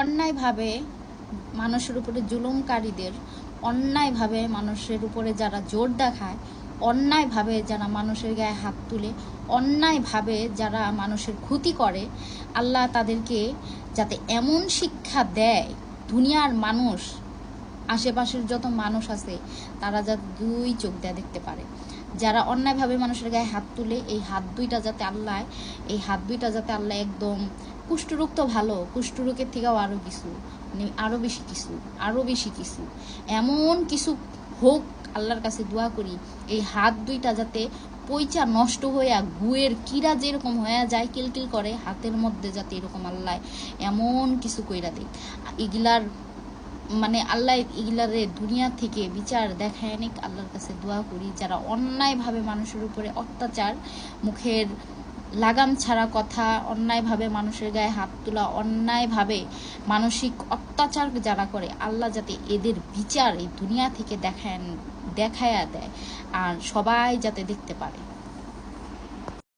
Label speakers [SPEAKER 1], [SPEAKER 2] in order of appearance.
[SPEAKER 1] অন্যায়ভাবে মানুষের উপরে জুলুমকারীদের, অন্যায়ভাবে মানুষের উপরে যারা জোর দেখায়, অন্যায়ভাবে যারা মানুষের গায়ে হাত তুলে, অন্যায়ভাবে যারা মানুষের ক্ষতি করে, আল্লাহ তাদেরকে যাতে এমন শিক্ষা দেয়, দুনিয়ার মানুষ, আশেপাশের যত মানুষ আছে, তারা যাতে দুই চোখ দেয়া দেখতে পারে। যারা অন্যায়ভাবে মানুষের গায়ে হাত তুলে, এই হাত দুইটা যাতে আল্লাহ, এই হাত দুইটা যাতে আল্লাহ একদম কুষ্ঠরোগ তো ভালো, কুষ্ঠরোগের থেকেও আরও কিছু মানে আরও বেশি কিছু আরও বেশি কিছু। এমন কিছু হোক, আল্লাহর কাছে দোয়া করি, এই হাত দুইটা যাতে পয়চা নষ্ট হইয়া গুয়ের কিরা যেরকম হয়ে যায়, কিলকিল করে, হাতের মধ্যে যাতে এরকম আল্লাহ এমন কিছু কইরা দেয়। এগুলার মানে আল্লাহ এগুলারে দুনিয়া থেকে বিচার দেখায় অনেক আল্লাহর কাছে দোয়া করি, যারা অন্যায়ভাবে মানুষের উপরে অত্যাচার, মুখের লাগাম ছাড়া কথা, অন্যায়ভাবে মানুষের গায়ে হাত তোলা, অন্যায়ভাবে মানসিক অত্যাচার যারা করে, আল্লাহ যাতে এদের বিচার এই দুনিয়া থেকে দেখায় দেখায়া দেয় আর সবাই যাতে দেখতে পারে।